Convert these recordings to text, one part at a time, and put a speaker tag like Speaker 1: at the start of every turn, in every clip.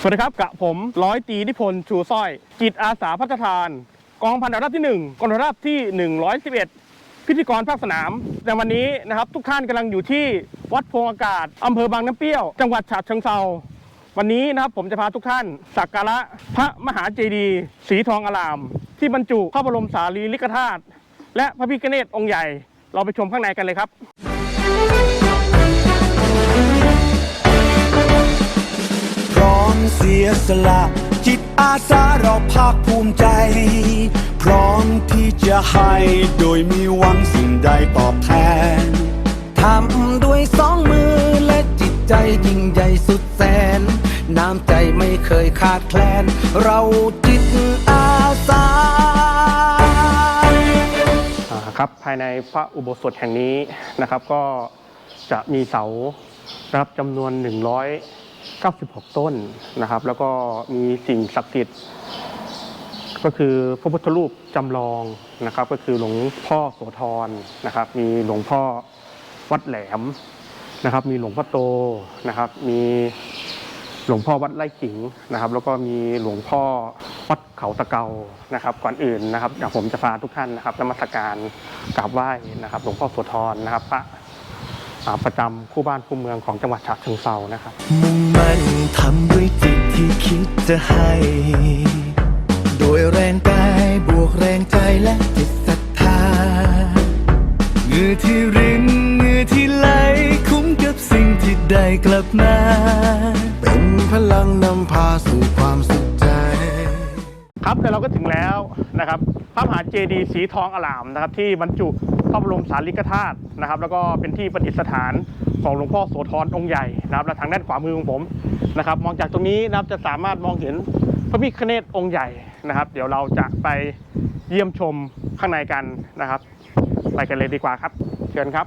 Speaker 1: สวัสดีครับกับผมร้อยตีนิพนธ์ชูสร้อย จิตอาสาพัฒทาน กองพันดาราบที่ 1กองพันดาวราบที่ 111 พิธีกรภาคสนามแต่วันนี้นะครับ ทุกท่านกำลังอยู่ที่วัดโพงอากาศอำเภอบางน้ำเปรี้ยว จังหวัดฉะเชิงเทราวันนี้นะครับผมจะพาทุกท่าน สักการะพระมหาเจดีย์สีทองอลาม ที่บรรจุพระบรมสารีริกธาตุและพระพิฆเนศองค์ใหญ่ เราไปชมข้างในกันเลยครับ
Speaker 2: เสียสละ จิตอาสาเราภาคภูมิใจ พร้อมที่จะให้โดยมีหวังสิ่งใดตอบแทน ทำด้วยสองมือและจิตใจยิ่งใหญ่สุดแสน น้ำใจไม่เคยขาดแคลน เราจิตอาสา
Speaker 1: ครับภายในพระอุโบสถแห่งนี้นะครับก็จะมีเสานะครับจำนวน 100 96 ต้นนะครับ แล้วก็มีสิ่งศักดิ์สิทธิ์ก็คือพระพุทธรูปจำลองนะครับ ก็คือหลวงพ่อโสธรนะครับ มีหลวงพ่อวัดแหลมนะครับ มีหลวงพ่อโตนะครับ มีหลวงพ่อวัดไร่ขิงนะครับ แล้วก็มีหลวงพ่อวัดเขาตะเกานะครับ ก่อนอื่นนะครับเดี๋ยวผมจะพาทุกท่านนะครับนมัสการกราบไหว้นะครับ หลวงพ่อโสธรนะครับพระ ประจำคู่บ้านคู่เมืองของจังหวัดฉะเชิงเซานะครับ
Speaker 2: มุ่งมั่นทำด้วยจิตที่คิดจะให้ โดยแรงกายบวกแรงใจและจิตศรัทธาเหงื่อที่รินเหงื่อที่ไหลคุ้มกับสิ่งที่ได้กลับมา นะ
Speaker 1: ครับพระมหาเจดีย์สีทองอลามนะครับ ที่บรรจุพระบรมสารีริกธาตุนะครับ แล้วก็เป็นที่ประดิษฐานของหลวงพ่อโสธรองค์ใหญ่นะครับ และทางด้านขวามือของผมนะครับ มองจากตรงนี้นะครับจะสามารถมองเห็นพระพิฆเนศองค์ใหญ่นะครับ เดี๋ยวเราจะไปเยี่ยมชมข้างในกันนะครับ ไปกันเลยดีกว่าครับ เชิญครับ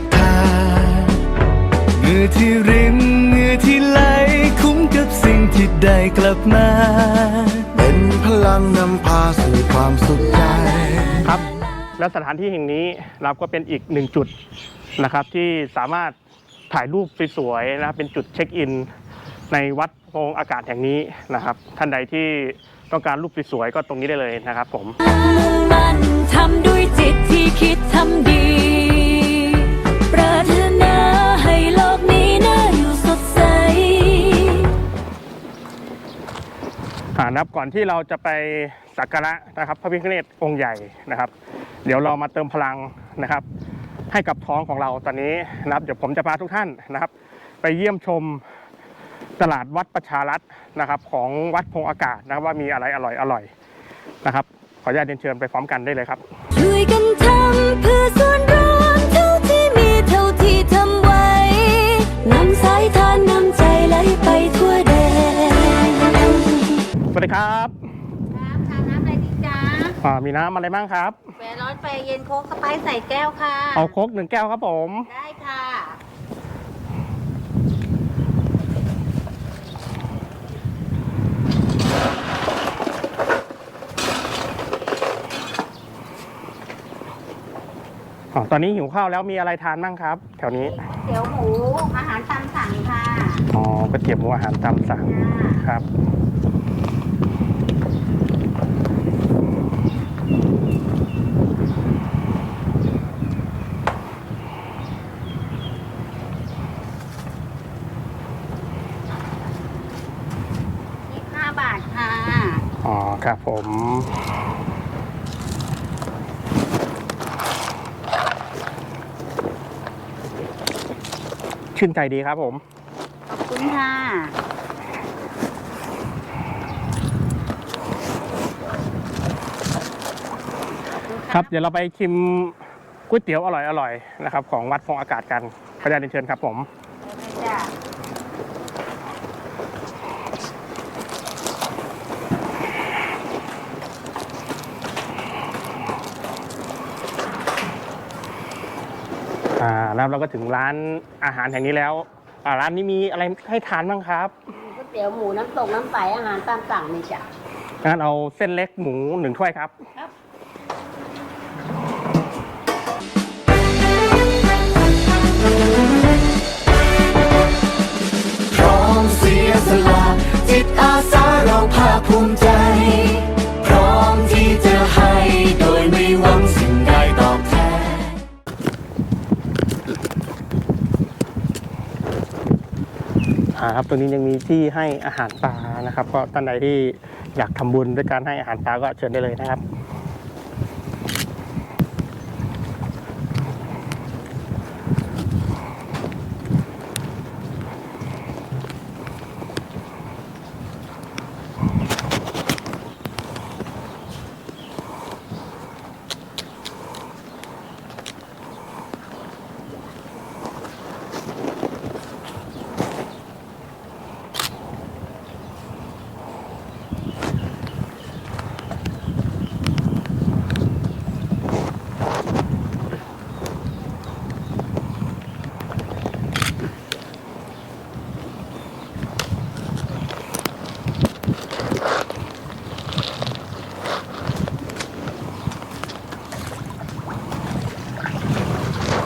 Speaker 2: หงื่ อที่รินเหงื่อที่ไหลคุ้มกับสิ่งที่ได้กลับมา เป็นพลังนำพาสู่ความสุขใจ
Speaker 1: ครับ และสถานที่แห่งนี้เราก็เป็นอีกหนึ่งจุดนะครับ ที่สามารถถ่ายรูปสวยๆนะครับเป็นจุดเช็คอิน ในวัดโพงอากาศแห่งนี้นะครับ ท่านใดที่ต้องการรูปสวยๆก็ตรงนี้ได้เลยนะครับผม
Speaker 3: มุ่งมั่นทำด้วยจิตที่คิดทำดี นะ
Speaker 1: ครับก่อนที่เราจะไปสักการะนะครับ พระพิฆเนศองค์ใหญ่นะครับ เดี๋ยวเรามาเติมพลังนะครับ ให้กับท้องของเราตอนนี้นะครับ เดี๋ยวผมจะพาทุกท่านนะครับ ไปเยี่ยมชมตลาดวัดประชารัฐนะครับ ของวัดพงอากาศนะครับว่ามีอะไรอร่อยอร่อยนะครับ ขออนุญาตเรียนเชิญไปพร้อมกันได้เลยครับ
Speaker 3: วัสดี
Speaker 1: ครับ
Speaker 4: ครับทานน้ำอะไรดีจ๊ะ
Speaker 1: อ่ามีน้ำอะไรบ้างครับ
Speaker 4: แฟร้อนแฟเย็นโค้กสไปซ์ใส่แก้วค่ะ
Speaker 1: เอาโค้กหนึ่งแก้วครับผม
Speaker 4: ได้ค่ะ
Speaker 1: อ๋อ ตอนนี้หิวข้าวแล้วมีอะไรทานบ้างครับ แถวนี้
Speaker 4: เตี๋ยวหมูอาหารตามสั่งค่ะ
Speaker 1: อ๋อก๋วยเตี๋ยวหมูอาหารตามสั่ง ครับ
Speaker 4: 25 บาท ค่ะ
Speaker 1: อ๋ออ๋อครับผมชื่นใจดีครับผม
Speaker 4: ขอบคุณค่ะ
Speaker 1: ครับเดี๋ยวเราไปชิมก๋วยเตี๋ยวอร่อยๆนะครับ ของวัดฟองอากาศกันขออนุญาตเรียนเชิญครับผม
Speaker 4: จ้ะ
Speaker 1: อ่าแล้วเราก็ถึงร้านอาหารแห่งนี้แล้วอ่าร้านนี้มีอะไรให้ทานบ้างครับ
Speaker 4: ก๋วยเตี๋ยวหมูน้ำตกน้ำใสอาหารตามสั่งนี่จ้ะ
Speaker 1: งั้นเอาเส้นเล็กหมูหนึ่งถ้วยครับ
Speaker 2: พร้อมเสียสละจิตอาสาเราภาคภูมิใจ
Speaker 1: อ่าครับตรงนี้ยังมีที่ให้อาหารปลานะครับ ก็ท่านใดที่อยากทำบุญด้วยการให้อาหารปลาก็เชิญได้เลยนะครับ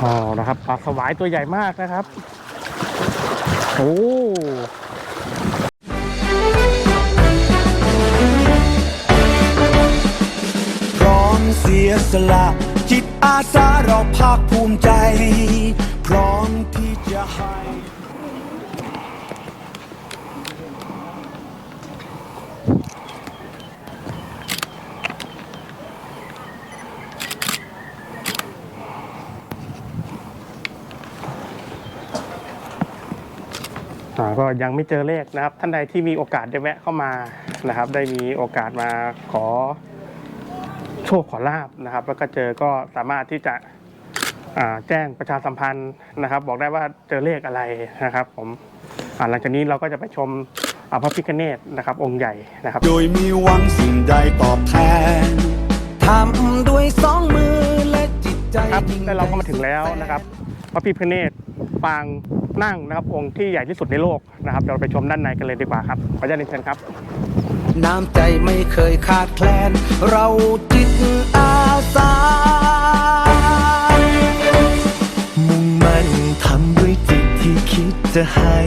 Speaker 1: อ๋อนะครับปลาสวายตัวใหญ่มากนะครับ โอ้
Speaker 2: พร้อมเสียสละ จิตอาสาเราภาคภูมิใจ พร้อมที่จะให้
Speaker 1: อ่า ก็ยังไม่เจอเลขนะครับ ท่านใดที่มีโอกาสได้แวะเข้ามานะครับ ได้มีโอกาสมาขอโชคขอลาบนะครับ แล้วก็เจอก็สามารถที่จะอ่าแจ้งประชาสัมพันธ์นะครับ บอกได้ว่าเจอเลขอะไรนะครับ ผมอ่าหลังจากนี้เราก็จะไปชมอ่าพระพิฆเนศนะครับ องค์ใหญ่นะครับ
Speaker 2: โดยมีหวังสิ่งใดตอบแทนทำด้วยสองมือและจิตใจ
Speaker 1: ครับ
Speaker 2: ยิ่ง
Speaker 1: แล้วเราก็มาถึงแล้วนะครับ พระพิฆเนศปาง นั่งนะครับองค์ที่ใหญ่ที่สุดในโลกนะครับเดี๋ยวเราไปชมด้านในกันเลยดีกว่าครับขออนุญาตเรียนเชิญครับ
Speaker 2: น้ำใจไม่เคยขาดแคลน เราจิตอาสา มุ่งมั่นทำด้วยจิตที่คิดจะให้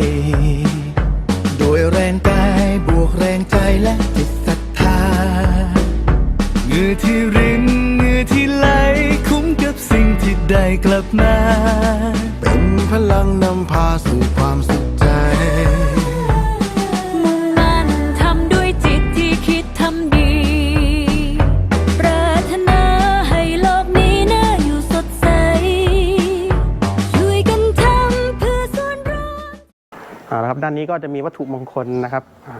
Speaker 2: อ่า
Speaker 1: แล้วครับ ด้านนี้ก็จะมีวัตถุมงคลนะครับอ่า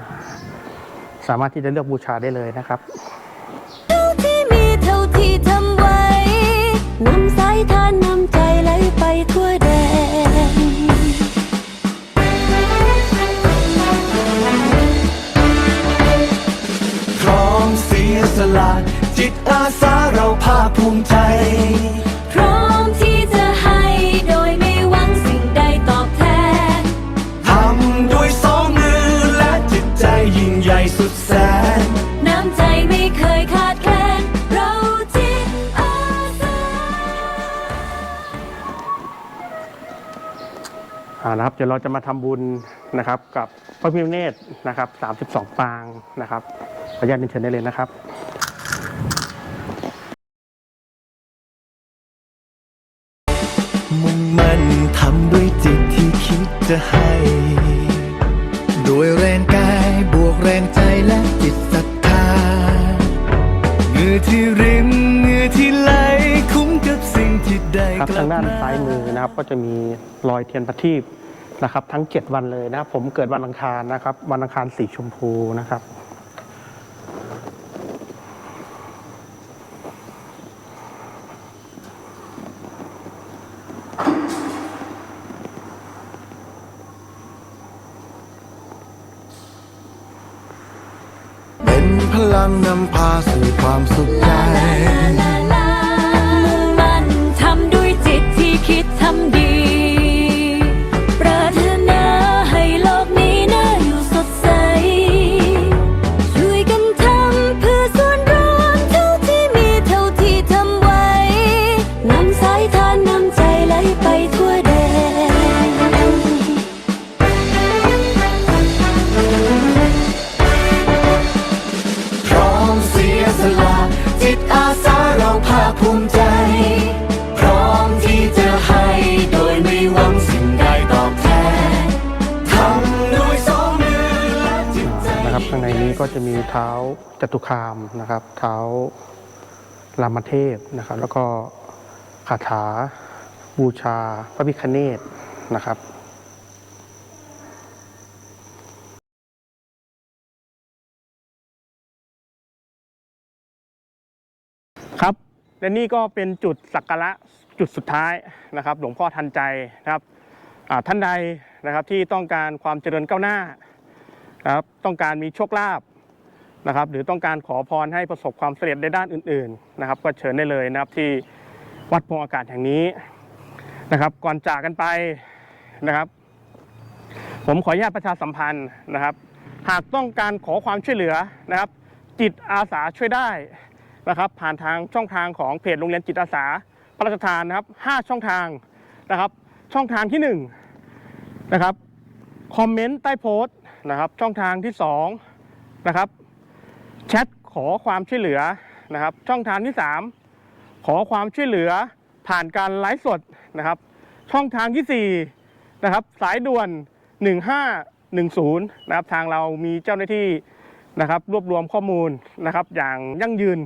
Speaker 1: สามารถที่จะเลือกบูชาได้เลยนะครับ
Speaker 3: เท่าที่มีเท่าที่ทำไว้นำสายทานนำใจไหลไปทั่วแดน
Speaker 2: พร้อมเสียสละจิตอาสาเราภาคภูมิใจ
Speaker 3: พร้อม นะครั
Speaker 1: บเดี๋ยวเราจะมาทำบุญนะครับ กับพระพิมเนตนะครับ 32 ปางนะครับขออนุญาตเชิญได้เลยนะครับ
Speaker 2: มุ่งมั่นทำด้วยจิตที่คิดจะให้ ค
Speaker 1: รับทางด้านซ้ายมือนะครับก็จะมีรอยเทียนประทีปนะครับ ทั้ง 7 วันเลยนะครับผมเกิดวันอังคารนะครับ วันอังคารสีชมพูนะครับ
Speaker 2: เป็นพลังนำพาสู่ความสุขใจ
Speaker 3: จะ
Speaker 2: มี
Speaker 1: เท้าจตุคามนะครับ เท้ารามเทพนะครับ แล้วก็คาถาบูชาพระพิคเนตนะครับครับ และนี่ก็เป็นจุดสักการะจุดสุดท้ายนะครับ หลวงพ่อทันใจนะครับท่านใดนะครับที่ต้องการความเจริญก้าวหน้านะครับต้องการมีโชคลาภ นะครับ หรือต้องการขอพรให้ประสบความสำเร็จในด้านอื่น ๆนะครับ ก็เชิญได้เลยนะครับที่วัดพงอากาศแห่งนี้นะครับ ก่อนจากกันไปนะครับ ผมขออนุญาตประชาสัมพันธ์นะครับ หากต้องการขอความช่วยเหลือนะครับ จิตอาสาช่วยได้นะครับ ผ่านทางช่องทางของเพจโรงเรียนจิตอาสาพระราชทานนะครับ 5 ช่องทางนะครับ ช่องทางที่1นะครับคอมเมนต์ใต้โพสต์นะครับ ช่องทางที่2นะครับ แชทขอความช่วยเหลือนะครับ ช่องทางที่ 3 ขอความช่วยเหลือผ่านการไลฟ์สดนะครับ ช่องทางที่4นะครับสายด่วน 1510นะครับทางเรามีเจ้าหน้าที่นะครับ รวบรวมข้อมูลนะครับ อย่างยั่งยืน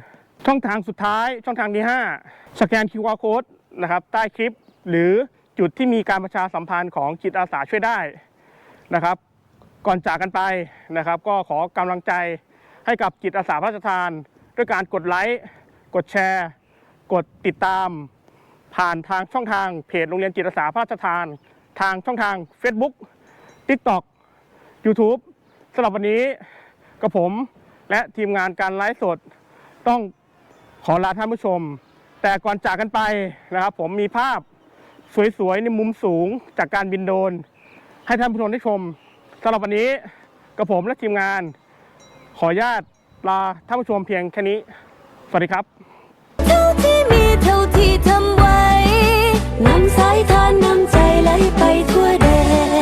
Speaker 1: ช่องทางสุดท้ายช่องทางที่ 5 สแกน QR Code นะครับใต้คลิป หรือจุดที่มีการประชาสัมพันธ์ของจิตอาสาช่วยได้นะครับ ก่อนจากกันไปนะครับ ก็ขอกำลังใจ ให้กับจิตอาสาพระราชทาน ด้วยการกดไลค์กดแชร์ กดติดตาม ผ่านทางช่องทางเพจโรงเรียนจิตอาสาพระราชทาน ทางช่องทาง Facebook TikTok YouTube สำหรับวันนี้กับผมและทีมงานการไลฟ์สดต้องขอลาท่านผู้ชม แต่ก่อนจากกันไปนะครับผมมีภาพสวยๆในมุมสูงจากการบินโดรนให้ท่านผู้ชมได้ชมสำหรับวันนี้กับผมและทีมงาน ออนุญาตลาท่านผู้ชมเพียงแค่นี้ สวัสดีครับ
Speaker 3: เท่าที่มีเท่าที่ทำไว้นำสายทานนำใจไหลไปทั่วแดน